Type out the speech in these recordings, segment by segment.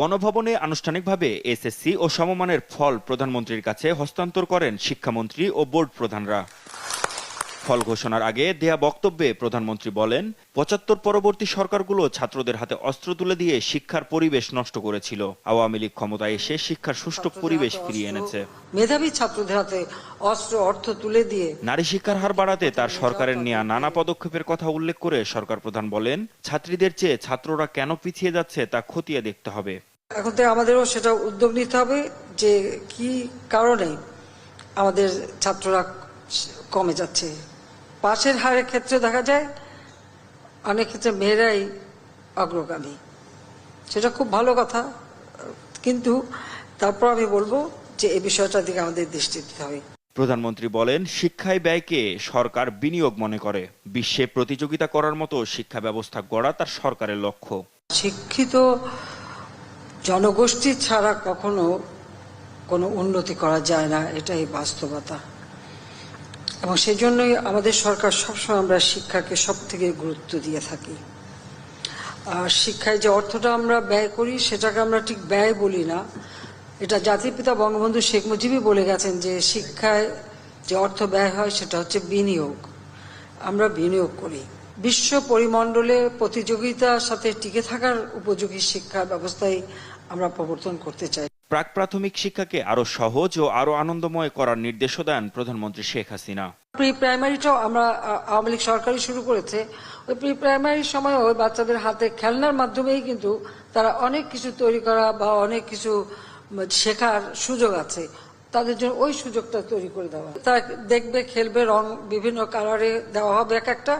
গণভবনে আনুষ্ঠানিকভাবে এসএসসি ও সমমানের ফল প্রধানমন্ত্রীর কাছে হস্তান্তর করেন শিক্ষামন্ত্রী ও বোর্ড প্রধানরা। ফল ঘোষণার আগে দেয়া বক্তব্যে প্রধানমন্ত্রী বলেন পঁচাত্তর পরবর্তী সরকারগুলো ছাত্রদের হাতে অস্ত্র তুলে দিয়ে শিক্ষার পরিবেশ নষ্ট করেছিল। আওয়ামী লীগ ক্ষমতায় এসে শিক্ষার সুষ্ঠু পরিবেশ ফিরিয়ে এনেছে। মেধাবী ছাত্রদের হাতে অস্ত্র অর্থ তুলে দিয়ে নারী শিক্ষার হার বাড়াতে তার সরকারের নেওয়া নানা পদক্ষেপের কথা উল্লেখ করে সরকার প্রধান বলেন ছাত্রীদের চেয়ে ছাত্ররা কেন পিছিয়ে যাচ্ছে তা খতিয়ে দেখতে হবে। এখন থেকে আমাদেরও সেটা উদ্যোগ নিতে হবে যে কি কারণে আমাদের ছাত্ররা কমে যাচ্ছে। পাশের হারের ক্ষেত্রে দেখা যায় অনেক ক্ষেত্রে মেয়েরাই অগ্রগামী। সেটা খুব ভালো কথা। কিন্তু তারপর আমি বলব যে এই বিষয়টার দিকে আমাদের দৃষ্টি দিতে হবে। প্রধানমন্ত্রী বলেন শিক্ষায় ব্যয়কে সরকার বিনিয়োগ মনে করে। বিশ্বে প্রতিযোগিতা করার মতো শিক্ষা ব্যবস্থা গড়া তার সরকারের লক্ষ্য। শিক্ষিত জনগোষ্ঠী ছাড়া কখনো কোনো উন্নতি করা যায় না এটাই বাস্তবতা। এবং সেই জন্যই আমাদের সরকার সবসময় আমরা শিক্ষাকে সব থেকে গুরুত্ব দিয়ে থাকি। আর শিক্ষায় যে অর্থটা আমরা ব্যয় করি, সেটাকে আমরা ঠিক ব্যয় বলি না। এটা জাতির পিতা বঙ্গবন্ধু শেখ মুজিবই বলে গেছেন যে, শিক্ষায় যে অর্থ ব্যয় হয়, সেটা হচ্ছে বিনিয়োগ। আমরা বিনিয়োগ করি। বিশ্ব পরিমণ্ডলে প্রতিযোগিতার সাথে টিকে থাকার উপযোগী শিক্ষা ব্যবস্থাই আমরা প্রবর্তন করতে চাই। প্রাক প্রাথমিক শিক্ষাকে আরও সহজ ও আরও আনন্দময় করার নির্দেশও দেন প্রধানমন্ত্রী শেখ হাসিনা। প্রি প্রাইমারিটাও আমরা আওয়ামী লীগ সরকারই শুরু করেছে। ওই প্রি প্রাইমারির ওই বাচ্চাদের হাতে খেলনার মাধ্যমেই কিন্তু তারা অনেক কিছু তৈরি করা বা অনেক কিছু শেখার সুযোগ আছে। তাদের জন্য ওই সুযোগটা তৈরি করে দেওয়া। তারা দেখবে, খেলবে, রং বিভিন্ন কালারে দেওয়া হবে এক একটা,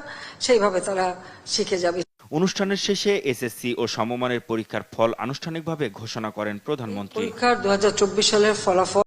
সেইভাবে তারা শিখে যাবে। অনুষ্ঠানের শেষে এসএসসি ও সমমানের পরীক্ষার ফল আনুষ্ঠানিকভাবে ঘোষণা করেন প্রধানমন্ত্রী। পরীক্ষার দু হাজার চব্বিশ সালের ফলাফল